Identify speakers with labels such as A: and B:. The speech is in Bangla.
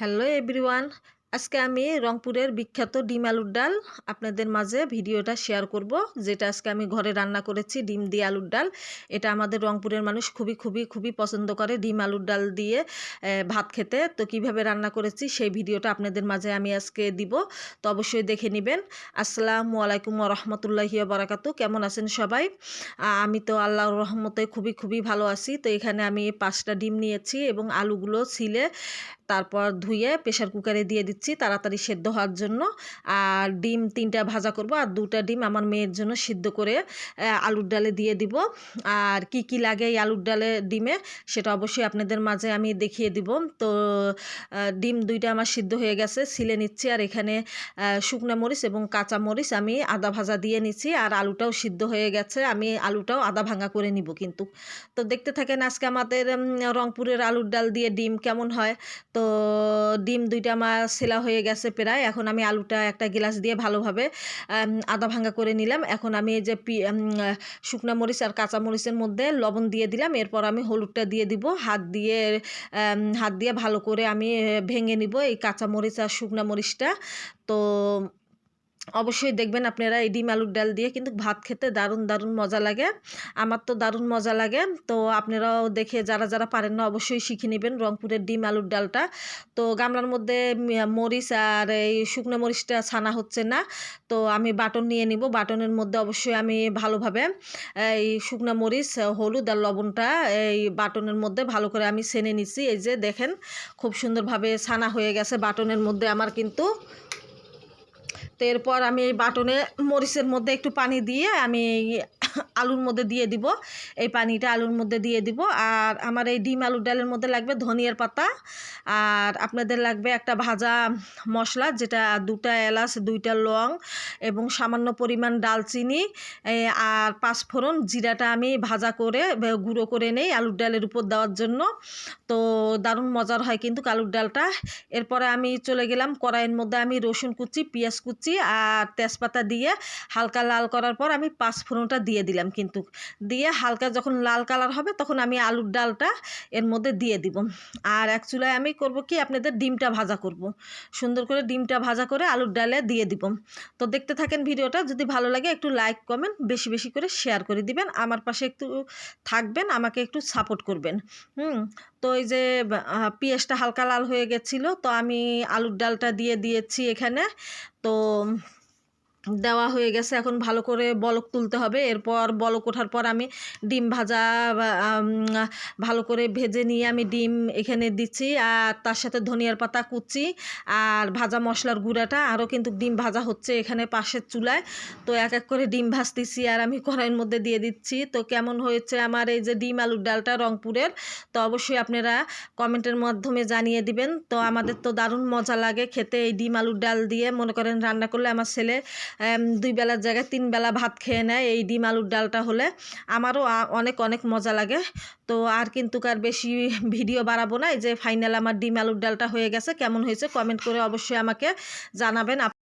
A: হ্যালো এভরিওয়ান, আজকে আমি রংপুরের বিখ্যাত ডিম আলুর ডাল আপনাদের মাঝে ভিডিওটা শেয়ার করব, যেটা আজকে আমি ঘরে রান্না করেছি, ডিম দিয়ে আলুর ডাল। এটা আমাদের রংপুরের মানুষ খুবই খুবই খুবই পছন্দ করে ডিম আলুর ডাল দিয়ে ভাত খেতে। তো কীভাবে রান্না করেছি সেই ভিডিওটা আপনাদের মাঝে আমি আজকে দিব, তো অবশ্যই দেখে নেবেন। আসসালামু আলাইকুম রহমতুল্লাহি বারাকাতু কেমন আছেন সবাই? আমি তো আল্লাহর রহমতে খুবই খুবই ভালো আছি। তো এখানে আমি পাঁচটা ডিম নিয়েছি এবং আলুগুলো ছিলে তারপর ধুয়ে প্রেশার কুকারে দিয়ে দিচ্ছি তাড়াতাড়ি সেদ্ধ হওয়ার জন্য। আর ডিম তিনটা ভাজা করব আর দুটা ডিম আমার মেয়ের জন্য সিদ্ধ করে আলুর ডালে দিয়ে দিব। আর কি কি লাগে এই আলুর ডালে ডিমে সেটা অবশ্যই আপনাদের মাঝে আমি দেখিয়ে দিব। তো ডিম দুইটা আমার সিদ্ধ হয়ে গেছে, ছিলে নিচ্ছি আর এখানে শুকনো মরিচ এবং কাঁচা মরিচ আমি আদা ভাজা দিয়ে নিচ্ছি আর আলুটাও সিদ্ধ হয়ে গেছে, আমি আলুটাও আদা ভাঙা করে নিব কিন্তু। তো দেখতে থাকেন আজকে আমাদের রংপুরের আলুর ডাল দিয়ে ডিম কেমন হয়। তো ডিম দুইটা আমার সেলা হয়ে গেছে প্রায়। এখন আমি আলুটা একটা গ্লাস দিয়ে ভালোভাবে আদা ভাঙ্গা করে নিলাম। এখন আমি এই যে শুকনো মরিচ আর কাঁচা মরিচের মধ্যে লবণ দিয়ে দিলাম। এরপর আমি হলুদটা দিয়ে দিব। হাত দিয়ে হাত দিয়ে ভালো করে আমি ভেঙে নিব এই কাঁচা মরিচ আর শুকনো মরিচটা। তো অবশ্যই দেখবেন আপনারা এই ডিম আলুর ডাল দিয়ে কিন্তু ভাত খেতে দারুণ দারুণ মজা লাগে। আমার তো দারুণ মজা লাগে। তো আপনারাও দেখে যারা যারা পারেন না অবশ্যই শিখে নেবেন রংপুরের ডিম আলুর ডালটা। তো গামলার মধ্যে মরিচ আর এই শুকনো মরিচটা ছানা হচ্ছে না। তো আমি বাটন নিয়ে নিব। বাটনের মধ্যে অবশ্যই আমি ভালোভাবে এই শুকনো মরিচ, হলুদ আর লবণটা এই বাটনের মধ্যে ভালো করে আমি সেনে নিচ্ছি এই যে দেখেন, খুব সুন্দরভাবে ছানা হয়ে গেছে বাটনের মধ্যে। আমার কিন্তু তো এরপর আমি এই বাটনে মরিচের মধ্যে একটু পানি দিয়ে আমি আলুর মধ্যে দিয়ে দিব। এই পানিটা আলুর মধ্যে দিয়ে দিব। আর আমার এই ডিম আলুর ডালের মধ্যে লাগবে ধনিয়ার পাতা। আর আপনাদের লাগবে একটা ভাজা মশলা, যেটা দুটা এলাচ, দুইটা লং এবং সামান্য পরিমাণ ডালচিনি। আর পাঁচফোড়ন জিরাটা আমি ভাজা করে গুঁড়ো করে নেই আলুর ডালের উপর দেওয়ার জন্য। তো দারুণ মজার হয় কিন্তু আলুর ডালটা। এরপরে আমি চলে গেলাম কড়াইয়ের মধ্যে আমি রসুন কুচি, পেঁয়াজ কুচি আর তেজপাতা দিয়ে হালকা লাল করার পর আমি পাঁচ ফোড়নটা দিয়ে দিলাম। কিন্তু দিয়ে হালকা যখন লাল কালার হবে তখন আমি আলুর ডালটা এর মধ্যে দিয়ে দিব। আর এক চুলায় আমি করব কি আপনাদের ডিমটা ভাজা করব। সুন্দর করে ডিমটা ভাজা করে আলুর ডালে দিয়ে দিব। তো দেখতে থাকেন ভিডিওটা। যদি ভালো লাগে একটু লাইক, কমেন্ট, বেশি বেশি করে শেয়ার করে দিবেন। আমার পাশে একটু থাকবেন, আমাকে একটু সাপোর্ট করবেন। হুম? তো এই যে পেঁয়াজটা হালকা লাল হয়ে গেছিল, তো আমি আলুর ডালটা দিয়ে দিয়েছি এখানে। তো দেওয়া হয়ে গেছে। এখন ভালো করে বলক তুলতে হবে। এরপর বলক ওঠার পর আমি ডিম ভাজা ভালো করে ভেজে নিয়ে আমি ডিম এখানে দিচ্ছি। আর তার সাথে ধনিয়ার পাতা কুচি আর ভাজা মশলার গুঁড়াটা। আরও কিন্তু ডিম ভাজা হচ্ছে এখানে পাশের চুলায়। তো এক এক করে ডিম ভাজতেছি আর আমি কড়াইয়ের মধ্যে দিয়ে দিচ্ছি। তো কেমন হয়েছে আমার এই যে ডিম আলুর ডালটা রংপুরের? তো অবশ্যই আপনারা কমেন্টের মাধ্যমে জানিয়ে দিবেন। তো আমাদের তো দারুণ মজা লাগে খেতে এই ডিম আলুর ডাল দিয়ে। মনে করেন রান্না করলে আমার ছেলে দুই বেলার জায়গায় তিন বেলা ভাত খেয়ে নেয়। এই ডিম আলুর ডালটা হলে আমারও অনেক অনেক মজা লাগে। তো আর কিন্তু কার বেশি ভিডিও বাড়াবো না। এই যে ফাইনাল আমার ডিম আলুর ডালটা হয়ে গেছে। কেমন হয়েছে? কমেন্ট করে অবশ্যই আমাকে জানাবেন।